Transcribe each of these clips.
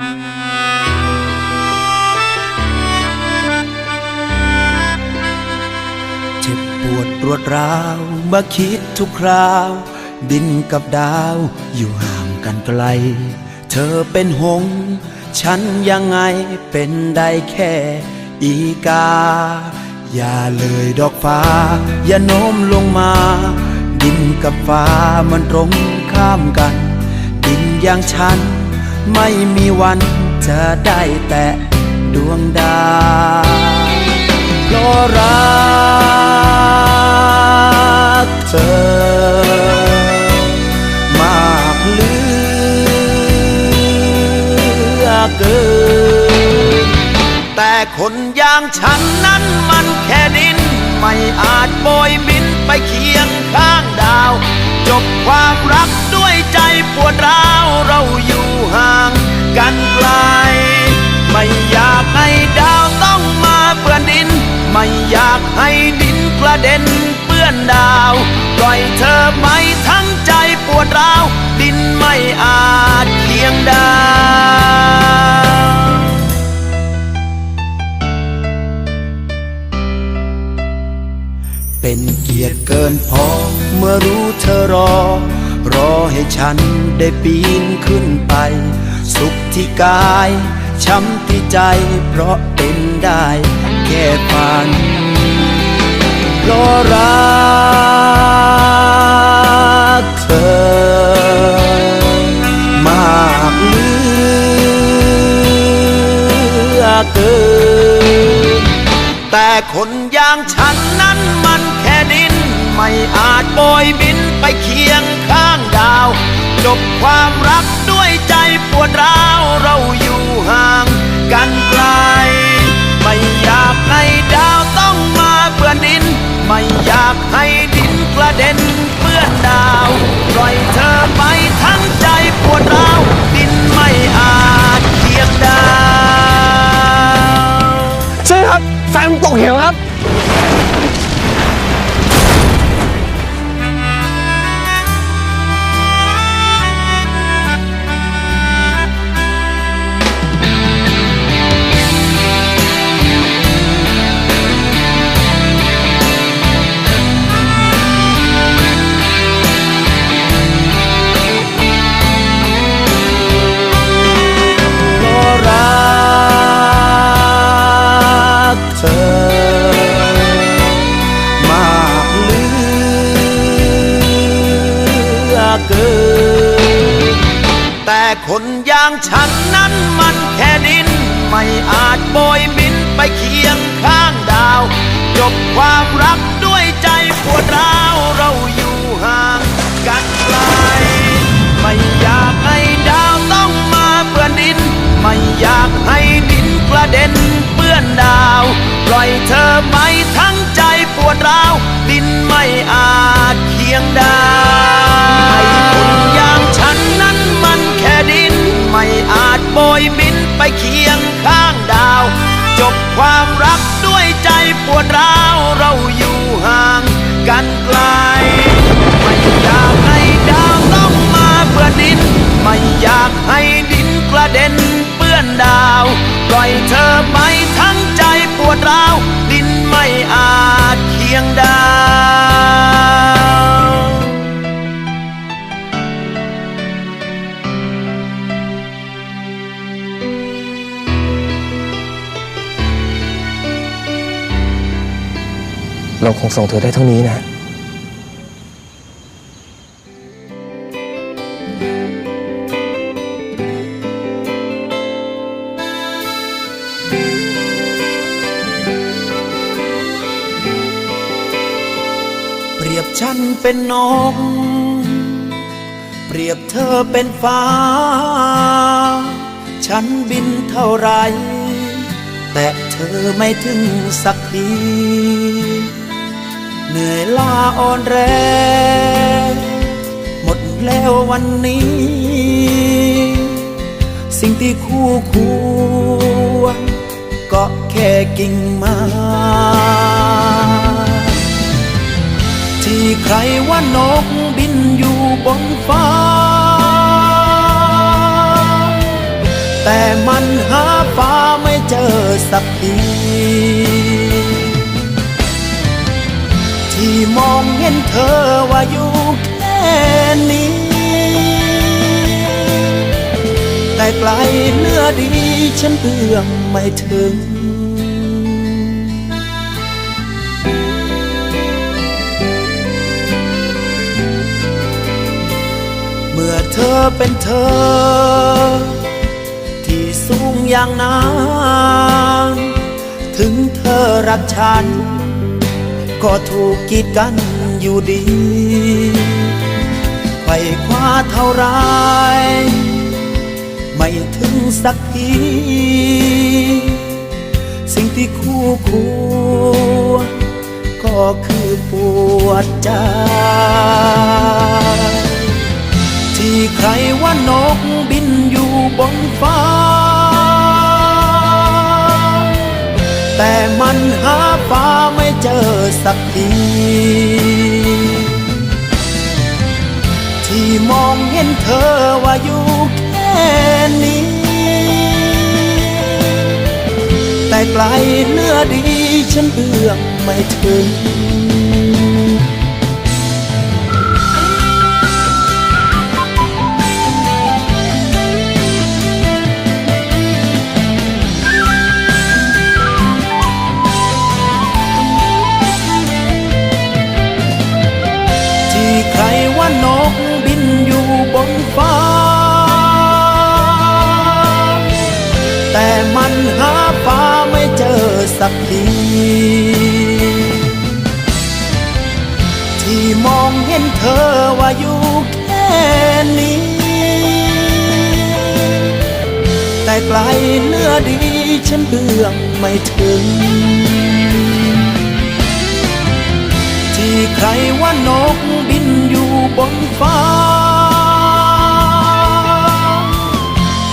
เจ็บปวดรวดร้าวเมื่อคิดทุกคราว ดินกับดาวอยู่ห่างกันไกล เธอเป็นหงส์ฉันยังไงเป็นได้แค่อีกา อย่าเลยดอกฟ้า อย่าโน้มลงมา ดินกับฟ้ามันตรงข้ามกัน ดินอย่างฉัน ไม่มีวันจะได้แตะดวงดาวเพราะรักเธอมากเหลือเกินแต่คนอย่างฉันนั้นมันแค่ดิน ไม่อาจโบยบินไปเคียงข้างดาว จบความรักด้วยใจปวดร้าวเรา รู้เธอรอ รอให้ฉันได้ปีนขึ้นไป สุขที่กาย ช้ำที่ใจ เพราะเป็นได้ แค่ฝันเพราะรักเธอมากเหลือเกินแต่คนอย่างฉันนั้น โบยบินไปเคียงข้างดาว จบความรักด้วยใจปวดร้าวเราอยู่ห่างกันไกล ไม่อยากให้ดาวต้องมาเปื้อนดิน ไม่อยากให้ดินกระเด็นเปื้อนดาว ปล่อยเธอไปทั้งใจปวดร้าว ดินไม่อาจเคียงดาว ใช่ครับแฟนตกเหวครับ เกิน แต่คนอย่างฉันนั้นมันแค่ดิน ไม่อาจโบยบินไปเคียงข้างดาว จบความรักด้วยใจปวดร้าวเราอยู่ห่างกันไกล ไม่อยากให้ดาวต้องมาเปื้อนดิน ไม่อยากให้ดินกระเด็นเปื้อนดาว ปล่อยเธอไปทั้งใจปวดร้าวดินไม่อาจเคียงดาว คงส่งเธอได้เท่านี้นะเปรียบฉันเป็นนก เปรียบเธอเป็นฟ้า ฉันบินเท่าไร แต่เธอไม่ถึงสักที เหนื่อยล้าอ่อนแรง หมดแล้ววันนี้ สิ่งที่คู่ควรก็แค่กิ่งไม้ที่ใครว่านกบินอยู่บนฟ้า แต่มันหาฟ้าไม่เจอสักที มองเห็นเธอว่าอยู่แค่นี้ แต่ไกลเนื้อดีฉันเอื้อมไม่ถึงเมื่อเธอเป็นเธอ ที่สูงอย่างนั้นถึงเธอรักฉัน ก็ถูกกีดกันอยู่ดีไขว่คว้าเท่าไรไม่ถึงสักที สิ่งที่คู่ควรก็คือปวดใจ ที่ใครว่านกบินอยู่บนฟ้า แต่มันหาฟ้า สักที ที่มองเห็นเธอว่าอยู่แค่นี้ แต่ไกลเนื้อดีฉันเอื้อมไม่ถึง สักที ที่มองเห็นเธอว่าอยู่แค่นี้ แต่ไกลเนื้อดีฉันเอื้อไม่ถึง ที่ใครว่านกบินอยู่บนฟ้า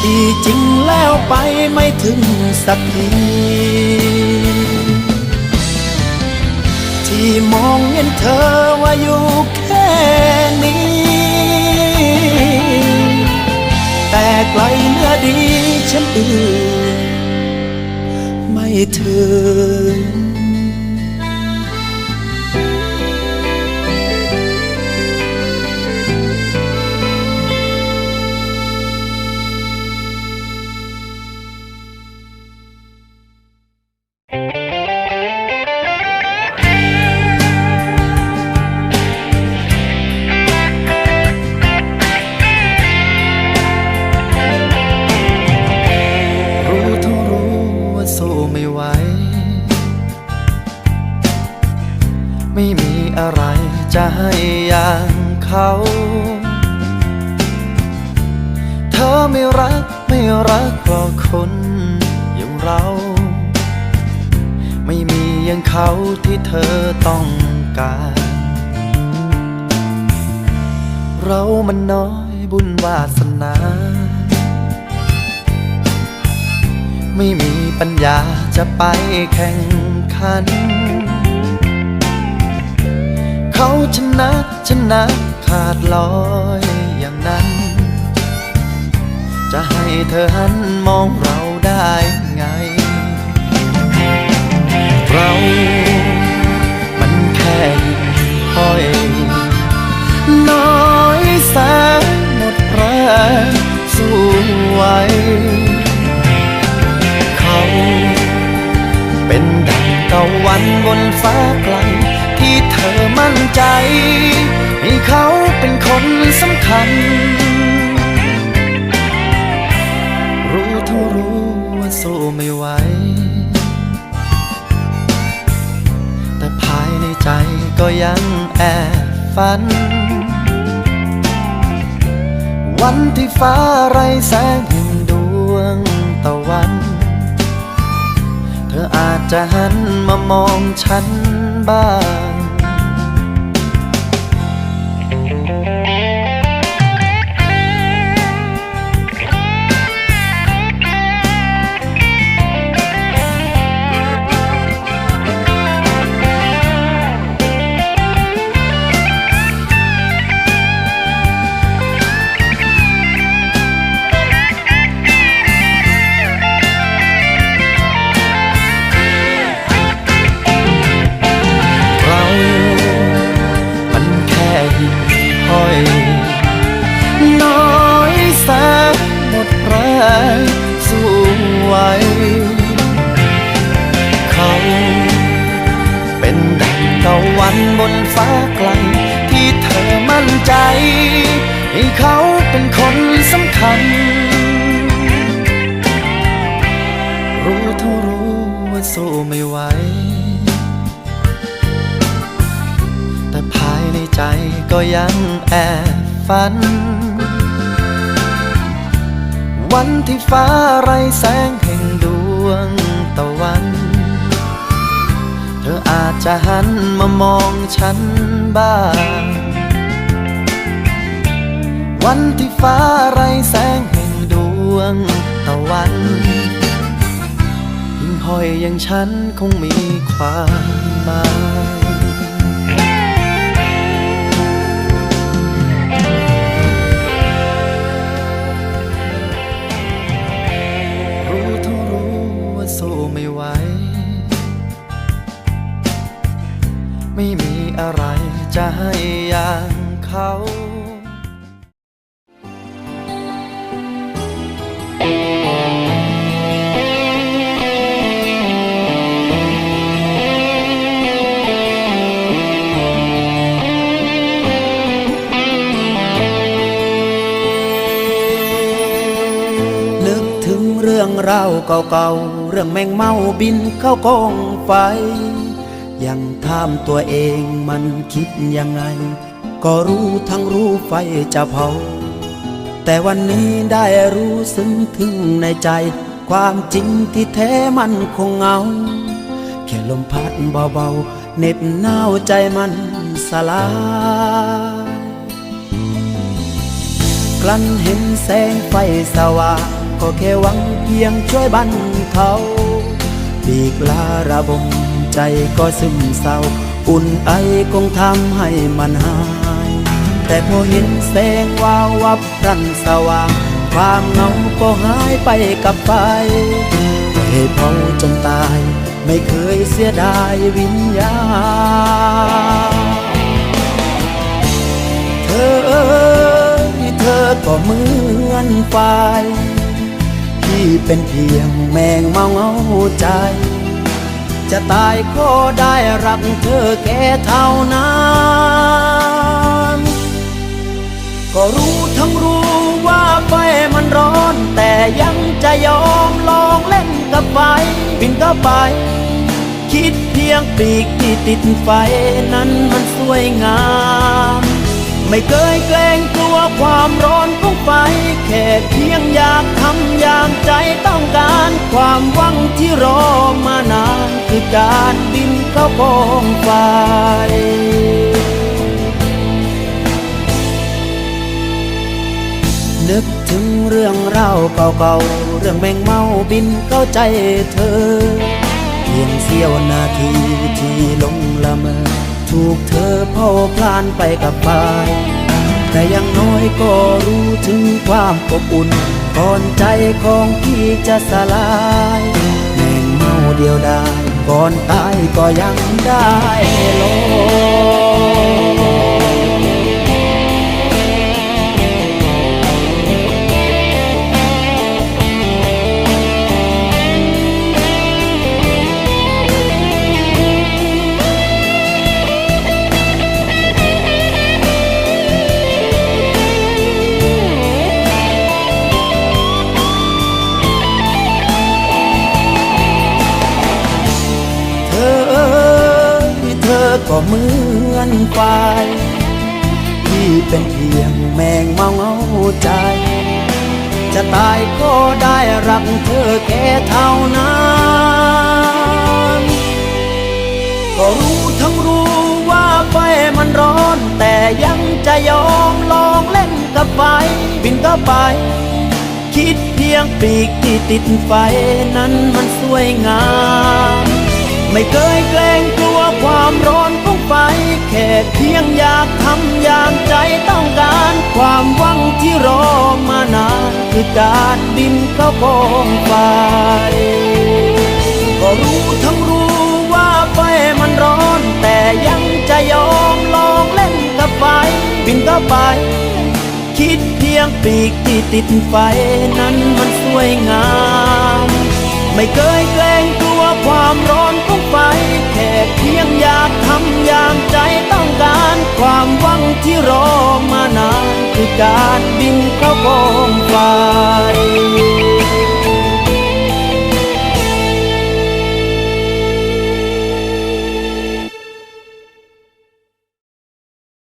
ที่จริงแล้วไปไม่ถึงสักที ที่มองเห็นเธอว่าอยู่แค่นี้ แต่ไกลเนื้อดีฉันอื่นไม่ถึง ไม่มีอย่างเขาที่เธอต้องการ เรามันน้อยบุญวาสนา ไม่มีปัญญาจะไปแข่งขัน เขาชนะชนะขาดลอยอย่างนั้น จะให้เธอหันมองเราได้ไงายในใจก็ยังแอบฝัน วันที่ฟ้าไรแสงแห่งดวงตะวัน เธออาจจะหันมามองฉันบ้าง ฟ้าไกล ที่เธอมั่นใจ ให้เขาเป็นคนสำคัญ รู้เท่ารู้ว่าสู้ไม่ไหว แต่ภายในใจก็ยังแอบฝัน วันที่ฟ้าไรแสงแจะหันมามองฉันบ้าง วันที่ฟ้าไรแสงแห่งดวงตะวันหิ่งห้อยอย่างฉันคงมีความหมาย เรื่องราวเก่าๆ เรื่องแมงเมาบินเข้ากองไฟ ยังถามตัวเองมันคิดยังไง ก็รู้ทั้งรู้ไฟจะเผา แต่วันนี้ได้รู้ซึ้งถึงในใจ ความจริงที่แท้มันคงเงา แค่ลมพัดเบาๆเน็บหนาวใจมันสลายกลั้นเห็นแสงไฟสว่าง ก็แค่หวังเพียงช่วยบรรเทาปีกลาระบมใจก็ซึมเศร้า อุ่นไอคงทำให้มันหาย แต่พอเห็นแสงวาววับพรันสว่าง ความเหงาก็หายไปกับไฟให้เผาจนตาย ไม่เคยเสียดายวิญญาณเธอเธอก็เหมือนไฟ เป็นเพียงแมงเมาเงาใจ จะตายก็ได้รักเธอแค่เท่านั้นก็รู้ทั้งรู้ว่าไฟมันร้อน แต่ยังจะยอมลองเล่นกับไฟบินเข้าไป คิดเพียงปีกที่ติดไฟนั้นมันสวยงาม ไม่เคยเกรงกลัวความร้อนของไฟ ใจต้องการความหวังที่รอมานานคือการบินเข้ากองไฟนึกถึงเรื่องราวเก่าๆ เรื่องแมงเมาบินเข้าใจเธอ เพียงเสี้ยวนาทีที่ลงละเมอ ถูกเธอเผาพลานไปกับไฟ แต่ยังน้อยก็รู้ถึงความอบอุ่นก่อนใจของพี่จะสลายแมงเมาเดียวดายก่อนตายก็ยังได้ลง อนไฟที่เป็นเพียงแมงเมาเงาใจ จะตายก็ได้รักเธอแค่เท่านั้นก็รู้ทั้งรู้ว่าไฟมันร้อน แต่ยังจะยอมลองเล่นกับไฟบินเข้าไปคิดเพียงปีกที่ติดไฟนั้นมันสวยงาม ไม่เคยเกรงกลัวความร้อน ไฟแค่เพียงอยากทำอย่างใจต้องการ ความหวังที่รอมานานคือการบินเข้ากองไฟก็รู้ทั้งรู้ว่าไฟมันร้อน แต่ยังจะยอมลองเล่นกับไฟบินเข้าไป คิดเพียงปีกที่ติดไฟนั้นมันสวยงาม ไม่เคยเกรงกลัวความร้อน ไฟแค่เพียงอยากทำอย่างใจต้องการ ความหวังที่รอมานานคือการบินเข้ากองไฟ